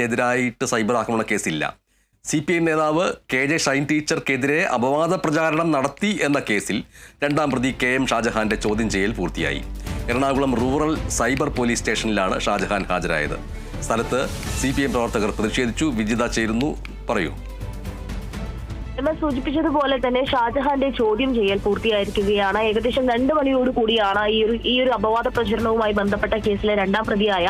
നെതിരായിട്ട് cyber ആക്രമണ കേസില്ല. C P I നേതാവ് കെ ജെ ഷൈൻ ടീച്ചർക്കെതിരെ അപവാദ പ്രചാരണം നടത്തി എന്ന കേസിൽ രണ്ടാം പ്രതി കെ എം ഷാജഹാന്റെ ചോദ്യം ചെയ്യൽ പൂർത്തിയായി. എറണാകുളം റൂറൽ സൈബർ പോലീസ് സ്റ്റേഷനിലാണ് ഷാജഹാൻ ഹാജരായത്. സ്ഥലത്ത് സി പി എം പ്രവർത്തകർ പ്രതിഷേധിച്ചു. വിജിത ചേരുന്നു. പറയൂ. നമ്മൾ സൂചിപ്പിച്ചതുപോലെ തന്നെ ഷാജഹാന്റെ ചോദ്യം ചെയ്യൽ പൂർത്തിയായിരിക്കുകയാണ്. ഏകദേശം രണ്ട് മണിയോട് കൂടിയാണ് ഈ ഒരു ഈ ഒരു അപവാദ പ്രചരണവുമായി ബന്ധപ്പെട്ട കേസിലെ രണ്ടാം പ്രതിയായ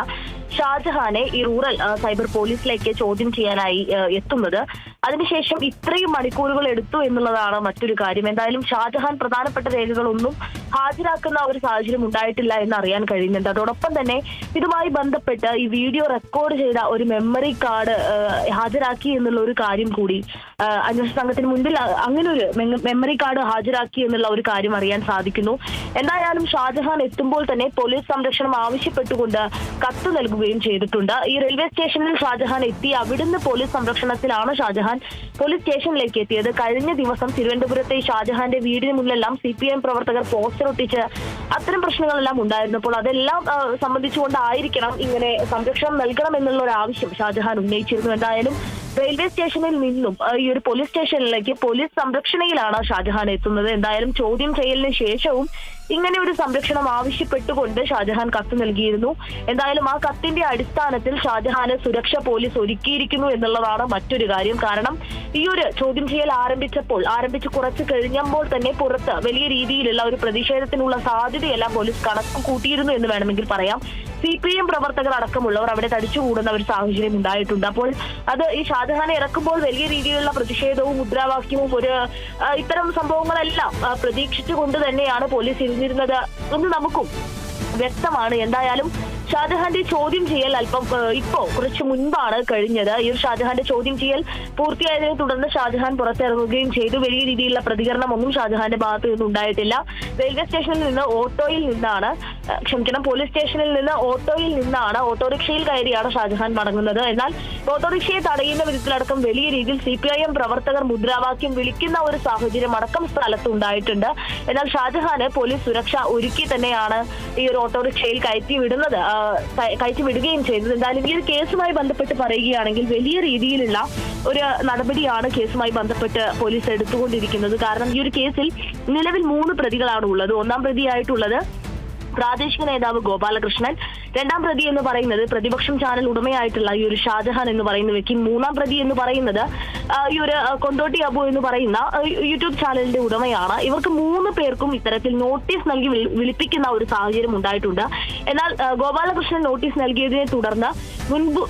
ഷാജഹാനെ ഈ റൂറൽ സൈബർ പോലീസിലേക്ക് ചോദ്യം ചെയ്യാനായി എത്തുന്നത്. അതിനുശേഷം ഇത്രയും മണിക്കൂറുകൾ എടുത്തു എന്നുള്ളതാണ് മറ്റൊരു കാര്യം. എന്തായാലും ഷാജഹാൻ പ്രധാനപ്പെട്ട രേഖകളൊന്നും ഹാജരാക്കുന്ന ഒരു സാഹചര്യം ഉണ്ടായിട്ടില്ല എന്ന് അറിയാൻ കഴിയുന്നുണ്ട്. അതോടൊപ്പം തന്നെ ഇതുമായി ബന്ധപ്പെട്ട് ഈ വീഡിയോ റെക്കോർഡ് ചെയ്ത ഒരു മെമ്മറി കാർഡ് ഹാജരാക്കി എന്നുള്ള ഒരു കാര്യം കൂടി അന്വേഷണ സംഘത്തിന് മുൻപിൽ അങ്ങനെ ഒരു മെമ്മറി കാർഡ് ഹാജരാക്കി എന്നുള്ള ഒരു കാര്യം അറിയാൻ സാധിക്കുന്നു. എന്തായാലും ഷാജഹാൻ എത്തുമ്പോൾ തന്നെ പോലീസ് സംരക്ഷണം ആവശ്യപ്പെട്ടുകൊണ്ട് കത്ത് നൽകുകയും ചെയ്തിട്ടുണ്ട്. ഈ റെയിൽവേ സ്റ്റേഷനിൽ ഷാജഹാൻ എത്തി. അവിടുന്ന് പോലീസ് സംരക്ഷണത്തിലാണ് ഷാജഹാൻ പോലീസ് സ്റ്റേഷനിലേക്ക് എത്തിയത്. കഴിഞ്ഞ ദിവസം തിരുവനന്തപുരത്തെ ഷാജഹാന്റെ വീടിന് മുന്നിലെല്ലാം സി പി എം പ്രവർത്തകർ പോസ്റ്റർ ഒട്ടിച്ച് അത്തരം പ്രശ്നങ്ങളെല്ലാം ഉണ്ടായിരുന്നപ്പോൾ അതെല്ലാം സംബന്ധിച്ചുകൊണ്ടായിരിക്കണം ഇങ്ങനെ സംരക്ഷണം നൽകണം എന്നുള്ള ഒരു ആവശ്യം ഷാജഹാൻ ഉന്നയിച്ചിരുന്നു. എന്തായാലും റെയിൽവേ സ്റ്റേഷനിൽ നിന്നും ഈ ഒരു പോലീസ് സ്റ്റേഷനിലേക്ക് പോലീസ് സംരക്ഷണയിലാണ് ഷാജഹാൻ എത്തുന്നത്. എന്തായാലും ചോദ്യം ചെയ്യലിന് ശേഷവും ഇങ്ങനെ ഒരു സംരക്ഷണം ആവശ്യപ്പെട്ടുകൊണ്ട് ഷാജഹാൻ കത്ത് നൽകിയിരുന്നു. എന്തായാലും ആ കത്തിന്റെ അടിസ്ഥാനത്തിൽ ഷാജഹാന് സുരക്ഷ പോലീസ് ഒരുക്കിയിരിക്കുന്നു എന്നുള്ളതാണ് മറ്റൊരു കാര്യം. കാരണം ഈ ഒരു ചോദ്യം ചെയ്യൽ ആരംഭിച്ചപ്പോൾ ആരംഭിച്ച് കുറച്ച് കഴിഞ്ഞപ്പോൾ തന്നെ പുറത്ത് വലിയ രീതിയിലുള്ള ഒരു പ്രതിഷേധത്തിനുള്ള സാധ്യതയെല്ലാം പോലീസ് കണക്ക് കൂട്ടിയിരുന്നു എന്ന് വേണമെങ്കിൽ പറയാം. സി പി എം പ്രവർത്തകർ അടക്കമുള്ളവർ അവിടെ തടിച്ചുകൂടുന്ന ഒരു സാഹചര്യം ഉണ്ടായിട്ടുണ്ട്. അപ്പോൾ അത് ഈ ഷാജഹാനെ ഇറക്കുമ്പോൾ വലിയ രീതിയിലുള്ള പ്രതിഷേധവും മുദ്രാവാക്യവും ഒരു ഇത്തരം സംഭവങ്ങളെല്ലാം പ്രതീക്ഷിച്ചുകൊണ്ട് തന്നെയാണ് പോലീസ് ഇരുന്നിരുന്നത് എന്ന് നമുക്കും വ്യക്തമാണ്. എന്തായാലും ഷാജഹാന്റെ ചോദ്യം ചെയ്യൽ അല്പം ഇപ്പോ കുറച്ച് മുൻപാണ് കഴിഞ്ഞത്. ഈ ഷാജഹാന്റെ ചോദ്യം ചെയ്യൽ പൂർത്തിയായതിനെ തുടർന്ന് ഷാജഹാൻ പുറത്തിറങ്ങുകയും ചെയ്തു. വലിയ രീതിയിലുള്ള പ്രതികരണം ഒന്നും ഷാജഹാന്റെ ഭാഗത്ത് നിന്നും ഉണ്ടായിട്ടില്ല. റെയിൽവേ സ്റ്റേഷനിൽ നിന്ന് ഓട്ടോയിൽ നിന്നാണ് ക്ഷമിക്കണം പോലീസ് സ്റ്റേഷനിൽ നിന്ന് ഓട്ടോയിൽ നിന്നാണ് ഓട്ടോറിക്ഷയിൽ കയറിയാണ് ഷാജഹാൻ മടങ്ങുന്നത്. എന്നാൽ ഓട്ടോറിക്ഷയെ തടയുന്ന വിധത്തിലടക്കം വലിയ രീതിയിൽ സി പി ഐ എം പ്രവർത്തകർ മുദ്രാവാക്യം വിളിക്കുന്ന ഒരു സാഹചര്യം അടക്കം സ്ഥലത്ത് ഉണ്ടായിട്ടുണ്ട്. എന്നാൽ ഷാജഹാന് പോലീസ് സുരക്ഷ ഒരുക്കി തന്നെയാണ് ഈ ഒരു ഓട്ടോറിക്ഷയിൽ കയറ്റി വിടുന്നത്. കയറ്റി വിടുകയും ചെയ്തത്. എന്തായാലും ഈ ഒരു കേസുമായി ബന്ധപ്പെട്ട് പറയുകയാണെങ്കിൽ വലിയ രീതിയിലുള്ള ഒരു നടപടിയാണ് കേസുമായി ബന്ധപ്പെട്ട് പോലീസ് എടുത്തുകൊണ്ടിരിക്കുന്നത്. കാരണം ഈ ഒരു കേസിൽ നിലവിൽ മൂന്ന് പ്രതികളാണ് ഉള്ളത്. ഒന്നാം പ്രതിയായിട്ടുള്ളത് പ്രാദേശിക നേതാവ് ഗോപാലകൃഷ്ണൻ. രണ്ടാം പ്രതി എന്ന് പറയുന്നത് പ്രതിപക്ഷം ചാനൽ ഉടമയായിട്ടുള്ള ഈ ഒരു ഷാജഹാൻ എന്ന് പറയുന്ന വ്യക്തി. മൂന്നാം പ്രതി എന്ന് പറയുന്നത് ഈ ഒരു കൊണ്ടോട്ടി അബു എന്ന് പറയുന്ന യൂട്യൂബ് ചാനലിന്റെ ഉടമയാണ്. ഇവർക്ക് മൂന്ന് പേർക്കും ഇത്തരത്തിൽ നോട്ടീസ് നൽകി വിളി- വിളിപ്പിക്കുന്ന ഒരു സാഹചര്യം ഉണ്ടായിട്ടുണ്ട്. എന്നാൽ ഗോപാലകൃഷ്ണൻ നോട്ടീസ് നൽകിയതിനെ തുടർന്ന്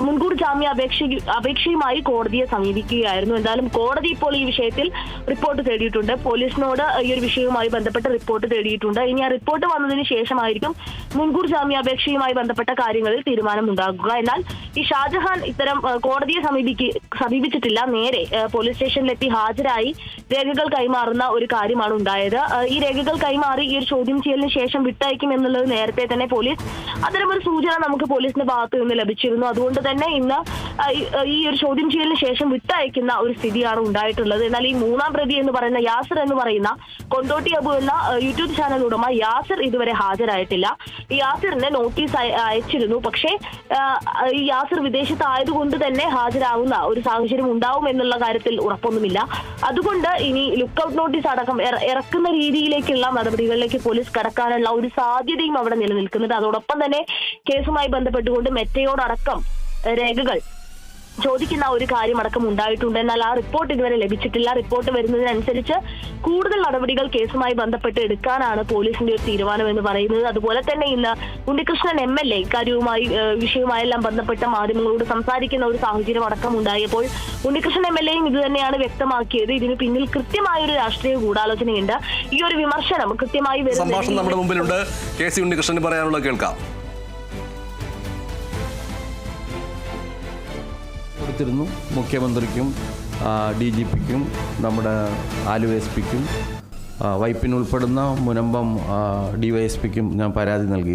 മുൻകൂർ ജാമ്യ അപേക്ഷ അപേക്ഷയുമായി കോടതിയെ സമീപിക്കുകയായിരുന്നു. എന്തായാലും കോടതി ഇപ്പോൾ ഈ വിഷയത്തിൽ റിപ്പോർട്ട് തേടിയിട്ടുണ്ട്. പോലീസിനോട് ഈ ഒരു വിഷയവുമായി ബന്ധപ്പെട്ട റിപ്പോർട്ട് തേടിയിട്ടുണ്ട്. ഇനി ആ റിപ്പോർട്ട് വന്നതിന് ശേഷമായിരിക്കും മുൻകൂർ ജാമ്യാപേക്ഷയുമായി ബന്ധപ്പെട്ട കാര്യങ്ങളിൽ തീരുമാനമുണ്ടാകുക എന്നാൽ ഈ ഷാജഹാൻ ഇത്തരം കോടതിയെ സമീപിക്ക് സമീപിച്ചിട്ടില്ല. നേരെ പോലീസ് സ്റ്റേഷനിലെത്തി ഹാജരായി രേഖകൾ കൈമാറുന്ന ഒരു കാര്യമാണ് ഉണ്ടായത്. ഈ രേഖകൾ കൈമാറി ഈ ഒരു ചോദ്യം ചെയ്യലിന് ശേഷം വിട്ടയക്കും എന്നുള്ളത് നേരത്തെ തന്നെ പോലീസ് അത്തരം ഒരു സൂചന നമുക്ക് പോലീസിന്റെ ഭാഗത്ത് നിന്ന് ലഭിച്ചിരുന്നു. അതുകൊണ്ട് തന്നെ ഇന്ന് ഈ- ഒരു ചോദ്യം ചെയ്യലിന് ശേഷം വിട്ടയക്കുന്ന ഒരു സ്ഥിതിയാണ് ഉണ്ടായിട്ടുള്ളത്. എന്നാൽ ഈ മൂന്നാം പ്രതി എന്ന് പറയുന്ന യാസർ എന്ന് പറയുന്ന കൊണ്ടോട്ടി അബു എന്ന യൂട്യൂബ് ചാനൽ ഉടമ യാസർ ഇതുവരെ ഹാജരായിട്ടില്ല. യാസറിന് നോട്ടീസ് അയ- അയച്ചിരുന്നു. പക്ഷേ യാസിർ വിദേശത്തായതുകൊണ്ട് തന്നെ ഹാജരാകുന്ന ഒരു സാഹചര്യം ഉണ്ടാവും എന്നുള്ള കാര്യത്തിൽ ഉറപ്പൊന്നുമില്ല. അതുകൊണ്ട് ഇനി ലുക്കൌട്ട് നോട്ടീസ് അടക്കം ഇറക്കുന്ന രീതിയിലേക്കുള്ള നടപടികളിലേക്ക് പോലീസ് കടക്കാനുള്ള ഒരു സാധ്യതയും അവിടെ നിലനിൽക്കുന്നുണ്ട് അതോടൊപ്പം തന്നെ കേസുമായി ബന്ധപ്പെട്ടുകൊണ്ട് മെറ്റയോടടക്കം ഏഹ്, രേഖകൾ ചോദിക്കുന്ന ഒരു കാര്യം അടക്കം ഉണ്ടായിട്ടുണ്ട്. എന്നാൽ ആ റിപ്പോർട്ട് ഇതുവരെ ലഭിച്ചിട്ടില്ല. റിപ്പോർട്ട് വരുന്നതിനനുസരിച്ച് കൂടുതൽ നടപടികൾ കേസുമായി ബന്ധപ്പെട്ട് എടുക്കാനാണ് പോലീസിന്റെ ഒരു തീരുമാനം എന്ന് പറയുന്നത്. അതുപോലെ തന്നെ ഇന്ന് ഉണ്ണികൃഷ്ണൻ എം എൽ എ ഇക്കാര്യവുമായി വിഷയവുമായെല്ലാം ബന്ധപ്പെട്ട മാധ്യമങ്ങളോട് സംസാരിക്കുന്ന ഒരു സാഹചര്യം അടക്കം ഉണ്ടായപ്പോൾ ഉണ്ണികൃഷ്ണൻ എം എൽ എയും ഇത് തന്നെയാണ് വ്യക്തമാക്കിയത്. ഇതിന് പിന്നിൽ കൃത്യമായ ഒരു രാഷ്ട്രീയ ഗൂഢാലോചനയുണ്ട്. ഈ ഒരു വിമർശനം കൃത്യമായി വരുന്നത് നമ്മുടെ കേൾക്കാം. കൊടുത്തിരുന്നു മുഖ്യമന്ത്രിക്കും ഡി ജി പിക്കും നമ്മുടെ ആലു എസ് പിക്കും വൈപ്പിനുൾപ്പെടുന്ന മുനമ്പം ഡി വൈ എസ് പിക്കും ഞാൻ പരാതി നൽകി.